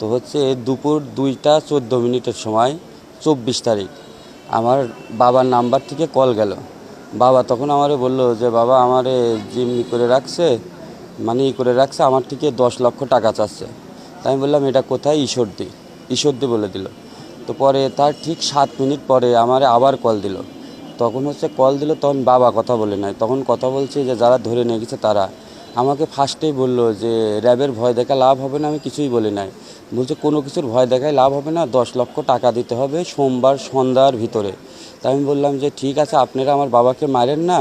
তো হচ্ছে দুপুর দুইটা চোদ্দ মিনিটের সময়, চব্বিশ তারিখ। আমার বাবার নাম্বার থেকে কল গেল। বাবা তখন আমারে বলল যে, বাবা, আমারে জিম্মি করে রাখছে মানে ই করে রাখছে, আমার থেকে দশ লক্ষ টাকা চাচ্ছে। তাই আমি বললাম, এটা কোথায়? ঈশ্বরদি। ঈশ্বরদি বলে দিল। তো পরে তার ঠিক সাত মিনিট পরে আমারে আবার কল দিল। তখন হচ্ছে কল দিল, তখন বাবা কথা বলে নাই। তখন কথা বলছে যে, যারা ধরে নিয়ে গেছে, তারা। আমাকে ফার্স্টেই বলল যে, র্যাবের ভয় দেখা লাভ হবে না, আমি কিছুই বলি নাই। বলছে, কোনো কিছুর ভয় দেখায় লাভ হবে না, দশ লক্ষ টাকা দিতে হবে সোমবার সন্ধ্যার ভিতরে। তাই আমি বললাম যে, ঠিক আছে, আপনারা আমার বাবাকে মারেন না,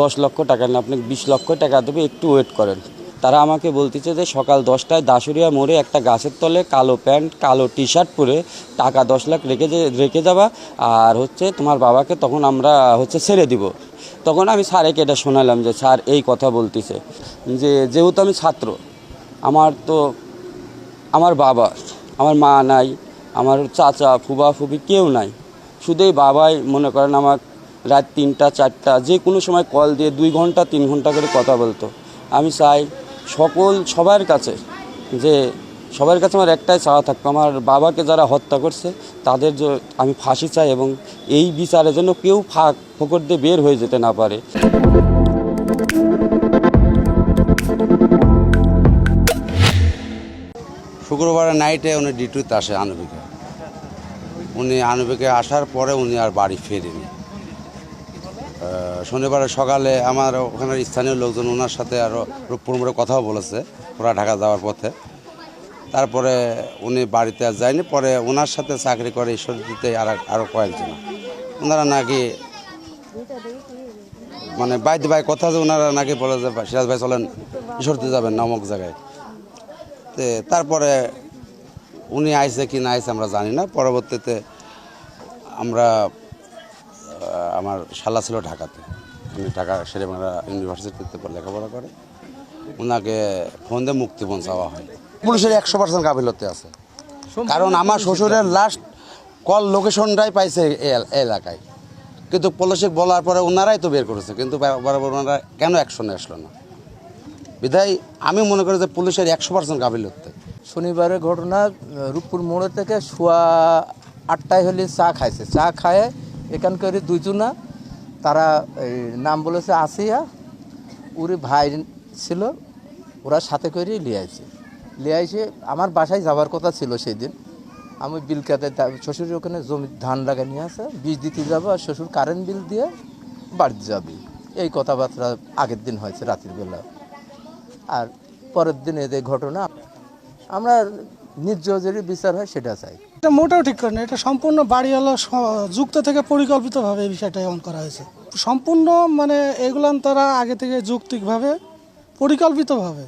দশ লক্ষ টাকা না, আপনি বিশ লক্ষ টাকা দেবে, একটু ওয়েট করেন। তারা আমাকে বলতেছে যে সকাল দশটায় দাসুরিয়া মোড়ে একটা গাছের তলে কালো প্যান্ট, কালো টি শার্ট পরে টাকা দশ লাখ রেখে রেখে যাবা আর হচ্ছে তোমার বাবাকে তখন আমরা হচ্ছে ছেড়ে দিব। তখন আমি স্যারেকে এটা শোনালাম যে, স্যার, এই কথা বলতেছে যে, যেহেতু আমি ছাত্র, আমার তো, আমার বাবা, আমার মা নাই, আমার চাচা, ফুবা ফুবি কেউ নাই। শুধু এই বাবাই মনে করেন আমার রাত তিনটা, চারটা, যে কোনো সময় কল দিয়ে দুই ঘণ্টা, তিন ঘণ্টা করে কথা বলতো। আমি চাই সকল সবার কাছে যে সবার কাছে আমার একটাই চাওয়া থাকতো, আমার বাবাকে যারা হত্যা করছে, তাদের আমি ফাঁসি চাই এবং এই বিচারের জন্য কেউ ফাঁক ফোকর দিয়ে বের হয়ে যেতে না পারে। শুক্রবার নাইটে উনি ডিউটিতে আসে আনবিকে। উনি আনবিকে আসার পরে উনি আর বাড়ি ফেরেনি। শনিবারে সকালে আমার ওখানের স্থানীয় লোকজন ওনার সাথে আরও রূপপুর মোড়ে কথাও বলেছে, ওরা ঢাকা যাওয়ার পথে। তারপরে উনি বাড়িতে আর যায়নি, পরে ওনার সাথে চাকরি করে ঈশ্বরদীতে আর আরও কয়েকজন। ওনারা নাকি মানে বাইতে বাই কথা যে ওনারা নাকি বলে যে, সিরাজ ভাই চলেন ঈশ্বরদী যাবেন নামক জায়গায়। তে তারপরে উনি আইসে কি না আইসে আমরা জানি না, পরবর্তীতে আমরা আমার শালা ছিল ঢাকাতে। উনি ঢাকা শেরেবাংলা ইউনিভার্সিটিতে লেখাপড়া করে। ওনাকে ফোন দিয়ে মুক্তিপণ চাওয়া হয়। পুলিশের একশো পার্সেন্ট গাফিলতে আছে। কারণ আমার শ্বশুরের লাস্ট কল লোকেশনটাই পাইছে এলাকায়। কিন্তু পুলিশে বলার পরে ওনারাই তো বের করেছে কিন্তু বরাবর ওনারা কেন অ্যাকশনে আসলো না? বিধায় আমি মনে করি যে পুলিশের একশো পার্সেন্ট গাফিলতে। শনিবারের ঘটনা রূপপুর মোড় থেকে শোয়া আটটায় হলে চা খাইছে। চা খায় এখানকার দুইজনা তারা এই নাম বলেছে আসিয়া। উরি ভাই ছিল, ওরা সাথে করে লিয়ে আইছে। লিয়ে আইসে আমার বাসায় যাওয়ার কথা ছিল সেই দিন আমি বিল কাতে শ্বশুরের ওখানে জমি ধান লাগা নিয়ে আসে, বীজ দিতে যাব আর শ্বশুর কারেন্ট বিল দিয়ে বাড়িতে যাবে। এই কথাবার্তা আগের দিন হয়েছে রাতের বেলা। আর পরের দিন এদের ঘটনা, আমরা নির্যোগেরই বিচার হয়, সেটা চাই। এটা মোটেও ঠিক করে না, এটা সম্পূর্ণ বাড়িওয়ালা যুক্ত থেকে পরিকল্পিতভাবে এই বিষয়টা এমন করা হয়েছে। সম্পূর্ণ মানে এগুলান তারা আগে থেকে যৌক্তিকভাবে, পরিকল্পিতভাবে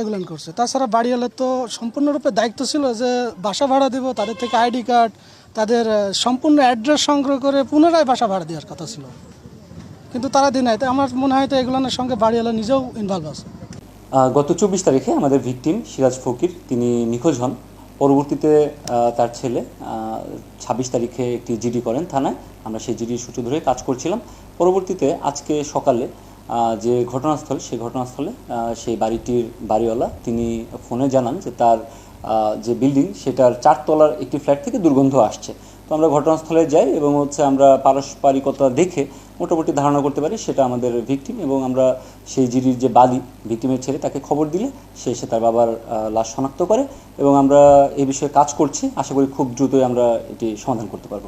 এগুলান করছে। তাছাড়া বাড়িওয়ালার তো সম্পূর্ণরূপে দায়িত্ব ছিল যে বাসা ভাড়া দেব, তাদের থেকে আইডি কার্ড, তাদের সম্পূর্ণ অ্যাড্রেস সংগ্রহ করে পুনরায় বাসা ভাড়া দেওয়ার কথা ছিল। কিন্তু তারা দিন আমার মনে হয় তো এগুলানের সঙ্গে বাড়িওয়ালা নিজেও ইনভলভ আছে। গত চব্বিশ তারিখে আমাদের ভিকটিম সিরাজ ফকির, তিনি নিখোঁজ হন। পরবর্তীতে তার ছেলে ছাব্বিশ তারিখে একটি জিডি করেন থানায়। আমরা সেই জিডির সূত্র ধরে কাজ করছিলাম। পরবর্তীতে আজকে সকালে যে ঘটনাস্থল, সেই ঘটনাস্থলে সেই বাড়িটির বাড়িওয়ালা, তিনি ফোনে জানান যে তার যে বিল্ডিং, সেটার চারতলার একটি ফ্ল্যাট থেকে দুর্গন্ধ আসছে। তো আমরা ঘটনাস্থলে যাই এবং হচ্ছে আমরা পারস্পরিকতা দেখে মোটামুটি ধারণা করতে পারি সেটা আমাদের ভিকটিম এবং আমরা সেই জিডির যে বালি, ভিকটিমের ছেলে, তাকে খবর দিলে সে এসে তার বাবার লাশ শনাক্ত করে এবং আমরা এ বিষয়ে কাজ করছি। আশা করি খুব দ্রুতই আমরা এটি সমাধান করতে পারব।